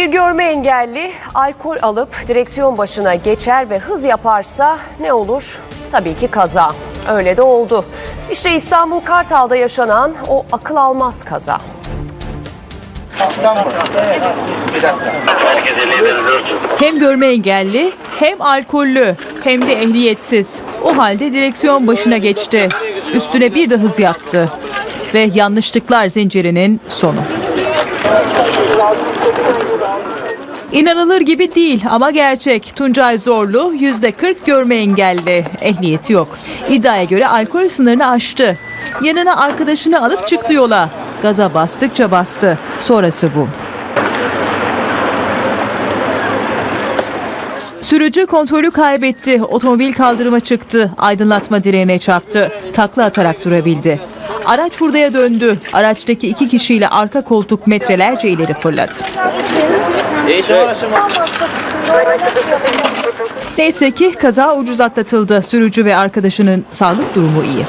Bir görme engelli alkol alıp direksiyon başına geçer ve hız yaparsa ne olur? Tabii ki kaza. Öyle de oldu. İşte İstanbul Kartal'da yaşanan o akıl almaz kaza. Hem görme engelli, hem alkollü, hem de ehliyetsiz. O halde direksiyon başına geçti. Üstüne bir de hız yaptı. Ve yanlışlıklar zincirinin sonu. İnanılır gibi değil ama gerçek. Tuncay Zorlu yüzde 40 görme engelli. Ehliyeti yok. İddiaya göre alkol sınırını aştı. Yanına arkadaşını alıp çıktı yola. Gaza bastıkça bastı. Sonrası bu. Sürücü kontrolü kaybetti. Otomobil kaldırıma çıktı. Aydınlatma direğine çarptı. Takla atarak durabildi. Araç hurdaya döndü. Araçtaki iki kişiyle arka koltuk metrelerce ileri fırladı. Neyse ki kaza ucuz atlatıldı. Sürücü ve arkadaşının sağlık durumu iyi.